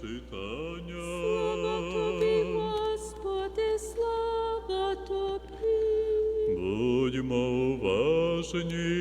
читання. Слава тобі, Господи, слава тобі. Будьмо уважні.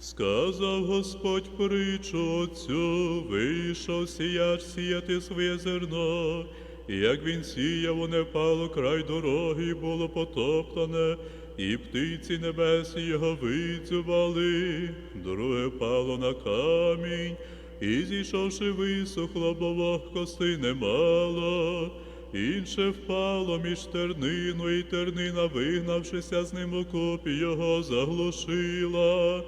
Сказав Господь притчу цю, вийшов сіяч сіяти своє зерно, і як він сіяв, воно впало край дороги, було потоптане, і птиці небесні його видзювали, друге впало на камінь, і зійшовши висохло, бо вогкости немало. Інше впало між тернину, і тернина, вигнавшися з ним у купі, його заглушила.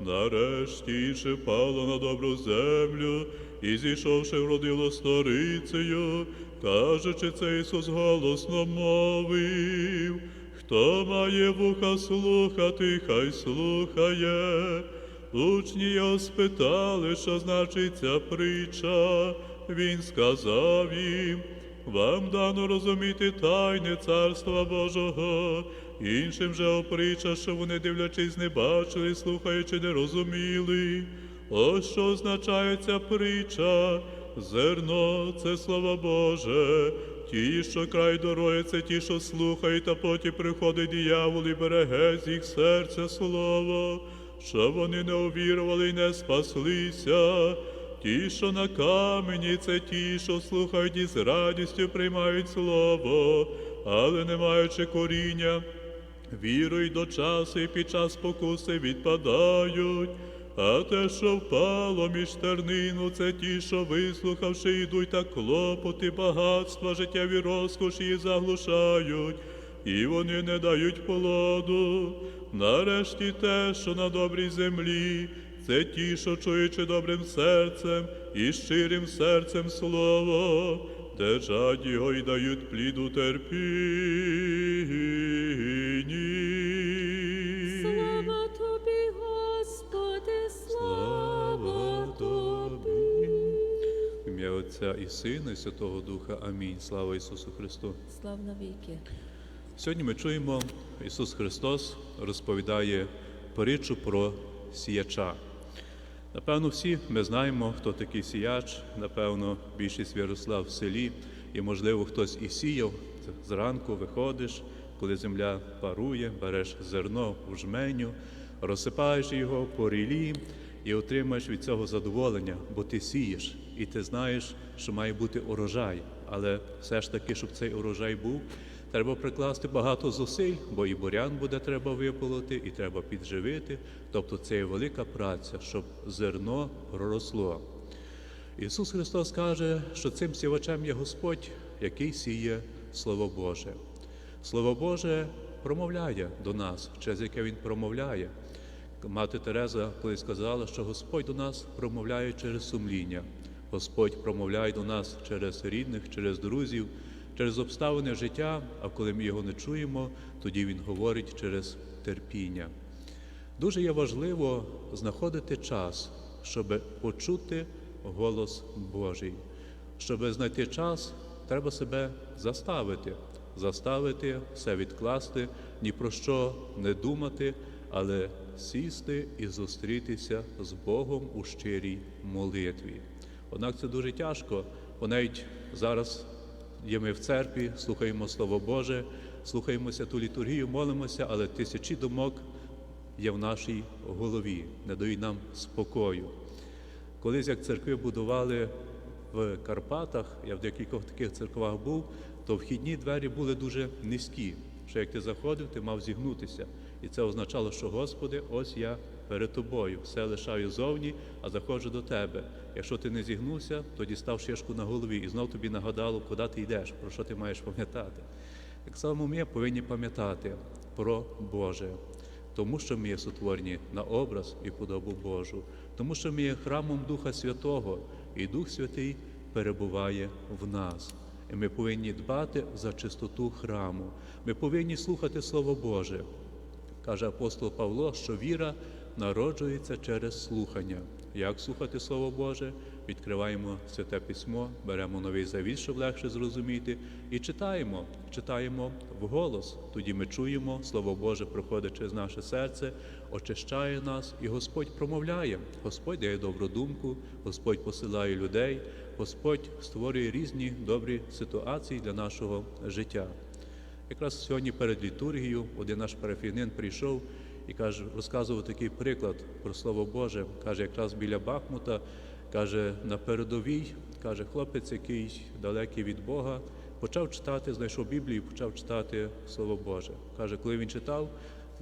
Нарешті інше впало на добру землю, і зійшовши, вродило сторицею, кажучи, це Ісус голосно мовив. Хто має вуха слухати, хай слухає. Учні його спитали, що значить ця притча. Він сказав їм, вам дано розуміти тайни Царства Божого, іншим же оприча, що вони, дивлячись, не бачили, слухаючи, не розуміли. Ось що означає ця притча. Зерно це слово Боже. Ті, що край дороги, це ті, що слухають, а потім приходить диявол і бере геть з їх серця слово, що вони не увірували і не спаслися. Ті, що на камені, це ті, що слухають і з радістю приймають слово, але не маючи коріння, вірують до часу і під час спокуси відпадають. А те, що впало між тернину, це ті, що вислухавши, йдуть та клопоти, багатства, життєві розкоші заглушають, і вони не дають плоду. Нарешті те, що на добрій землі, це ті, що чуючи добрим серцем і щирим серцем слово, держать його і дають пліду терпінні. Слава тобі, Господи, слава тобі. В ім'я Отця і Сина, і Святого Духа. Амінь. Слава Ісусу Христу. Слава навіки. Сьогодні ми чуємо, Ісус Христос розповідає притчу про сіяча. Напевно, всі ми знаємо, хто такий сіяч. Напевно, більшість виросла в селі, і, можливо, хтось і сіяв. Зранку виходиш, коли земля парує, береш зерно в жменю, розсипаєш його по рілі і отримаєш від цього задоволення, бо ти сієш, і ти знаєш, що має бути урожай. Але все ж таки, щоб цей урожай був, треба прикласти багато зусиль, бо і бурян буде треба виполоти, і треба підживити. Тобто це є велика праця, щоб зерно проросло. Ісус Христос каже, що цим сівачем є Господь, який сіє Слово Боже. Слово Боже промовляє до нас, через яке Він промовляє. Мати Тереза колись сказала, що Господь до нас промовляє через сумління. Господь промовляє до нас через рідних, через друзів, через обставини життя, а коли ми його не чуємо, тоді Він говорить через терпіння. Дуже є важливо знаходити час, щоб почути голос Божий. Щоб знайти час, треба себе заставити, заставити все відкласти, ні про що не думати, але сісти і зустрітися з Богом у щирій молитві. Однак це дуже тяжко, бо навіть зараз є ми в церкві, слухаємо Слово Боже, слухаємося ту літургію, молимося, але тисячі думок є в нашій голові, не дають нам спокою. Колись як церкви будували в Карпатах, я в декількох таких церквах був, то вхідні двері були дуже низькі. Що як ти заходив, ти мав зігнутися. І це означало, що Господи, ось я перед тобою, все лишаю зовні, а заходжу до тебе. Якщо ти не зігнувся, то дістав шишку на голові і знов тобі нагадало, куди ти йдеш, про що ти маєш пам'ятати. Так само ми повинні пам'ятати про Боже, тому що ми є сотворені на образ і подобу Божу, тому що ми є храмом Духа Святого, і Дух Святий перебуває в нас. І ми повинні дбати за чистоту храму. Ми повинні слухати Слово Боже. Каже апостол Павло, що віра народжується через слухання. як слухати Слово Боже, відкриваємо святе письмо, беремо новий завіт, щоб легше зрозуміти, і читаємо, читаємо вголос. Тоді ми чуємо, Слово Боже проходить через наше серце, очищає нас, і Господь промовляє. Господь дає добру думку, Господь посилає людей, Господь створює різні добрі ситуації для нашого життя. Якраз сьогодні перед літургією один наш парафіянин прийшов і каже, розказував такий приклад про Слово Боже. Каже, якраз біля Бахмута, каже, на передовій, каже, хлопець, який далекий від Бога, почав читати, знайшов Біблію, почав читати Слово Боже. Каже, коли він читав,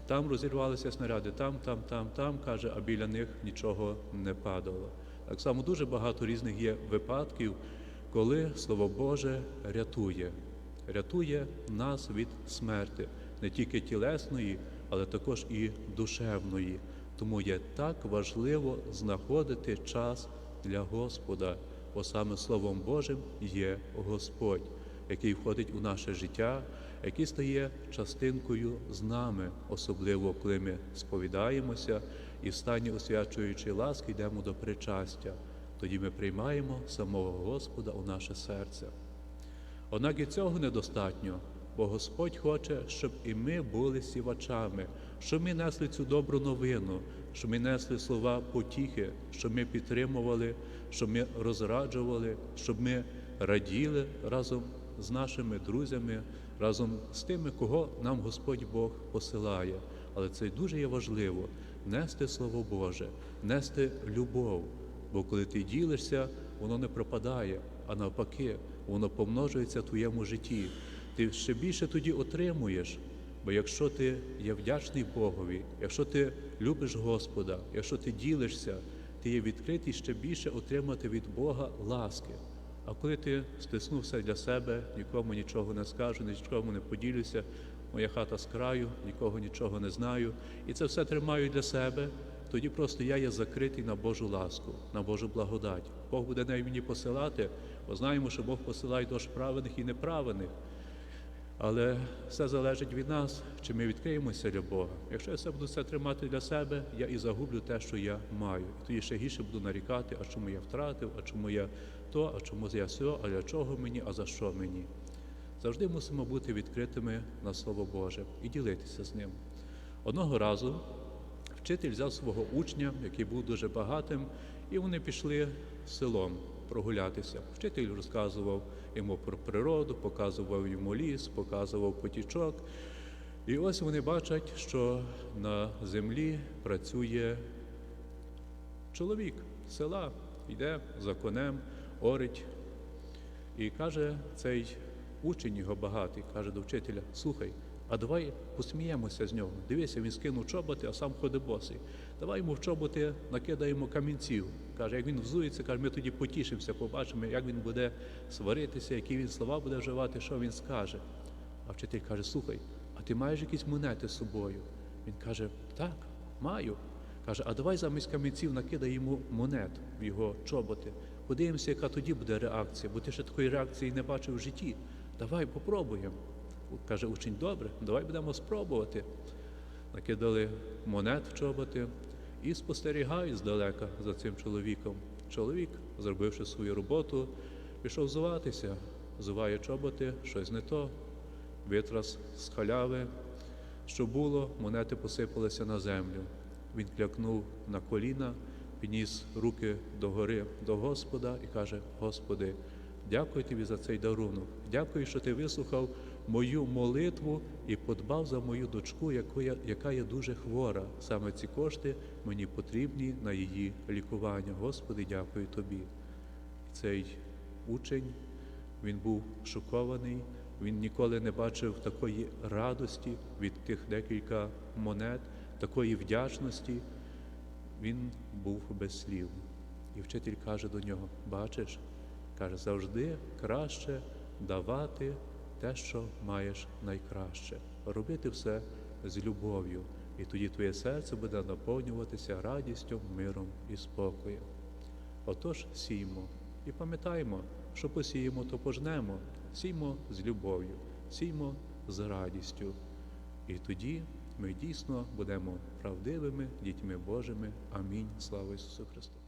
там розірвалися снаряди, там, там, там, там, каже, а біля них нічого не падало. Так само дуже багато різних є випадків, коли Слово Боже рятує рятує нас від смерти, не тільки тілесної, але також і душевної. Тому є так важливо знаходити час для Господа, бо саме Словом Божим є Господь, який входить у наше життя, який стає частинкою з нами, особливо коли ми сповідаємося і в стані освячуючої ласки йдемо до причастя. Тоді ми приймаємо самого Господа у наше серце. Однак і цього недостатньо, бо Господь хоче, щоб і ми були сівачами, щоб ми несли цю добру новину, щоб ми несли слова потіхи, щоб ми підтримували, щоб ми розраджували, щоб ми раділи разом з нашими друзями, разом з тими, кого нам Господь Бог посилає. Але це дуже є важливо нести Слово Боже, нести любов. Бо коли ти ділишся, воно не пропадає, а навпаки, воно помножується в твоєму житті. Ти ще більше тоді отримуєш. Бо якщо ти є вдячний Богові, якщо ти любиш Господа, якщо ти ділишся, ти є відкритий ще більше отримати від Бога ласки. А коли ти стиснувся для себе, нікому нічого не скажу, нічому не поділюся, моя хата з краю, нікого нічого не знаю, і це все тримаю для себе, тоді просто я є закритий на Божу ласку, на Божу благодать. Бог буде нею мені посилати, бо знаємо, що Бог посилає дощ праведних і неправедних. Але все залежить від нас, чи ми відкриємося для Бога. Якщо я все буду все тримати для себе, я і загублю те, що я маю. І тоді ще гірше буду нарікати, а чому я втратив, а чому я то, а чому я сьо, а для чого мені, а за що мені. Завжди мусимо бути відкритими на Слово Боже і ділитися з ним. Одного разу вчитель взяв свого учня, який був дуже багатим, і вони пішли селом прогулятися. Вчитель розказував йому про природу, показував йому ліс, показував потічок. І ось вони бачать, що на землі працює чоловік села, йде за конем, орить. І каже цей учень його багатий, каже до вчителя: слухай, а давай посміємося з нього. Дивися, він скинув чоботи, а сам ходить босий. Давай йому в чоботи накидаємо камінців. Каже, як він взується, каже, ми тоді потішимося, побачимо, як він буде сваритися, які він слова буде вживати, що він скаже. А вчитель каже: слухай, а ти маєш якісь монети з собою? Він каже, так, маю. Каже, а давай замість камінців накидаємо монет в його чоботи. Подивимося, яка тоді буде реакція, бо ти ще такої реакції не бачив в житті. Давай попробуємо. Каже, учень, добре, давай будемо спробувати. Накидали монет в чоботи і спостерігають здалека за цим чоловіком. Чоловік, зробивши свою роботу, пішов зуватися, зуває чоботи, щось не то, витрас з халяви. Що було, монети посипалися на землю. Він клякнув на коліна, підніс руки догори до Господа і каже: Господи, дякую тобі за цей дарунок. Дякую, що ти вислухав мою молитву і подбав за мою дочку, яка є дуже хвора. Саме ці кошти мені потрібні на її лікування. Господи, дякую тобі. Цей учень, він був шокований, він ніколи не бачив такої радості від тих декілька монет, такої вдячності. Він був без слів. І вчитель каже до нього: бачиш, каже, завжди краще давати те, що маєш найкраще, робити все з любов'ю. І тоді твоє серце буде наповнюватися радістю, миром і спокоєм. Отож сіймо і пам'ятаємо, що посіємо, то пожнемо, сіймо з любов'ю, сіймо з радістю. І тоді ми дійсно будемо правдивими дітьми Божими. Амінь. Слава Ісусу Христу!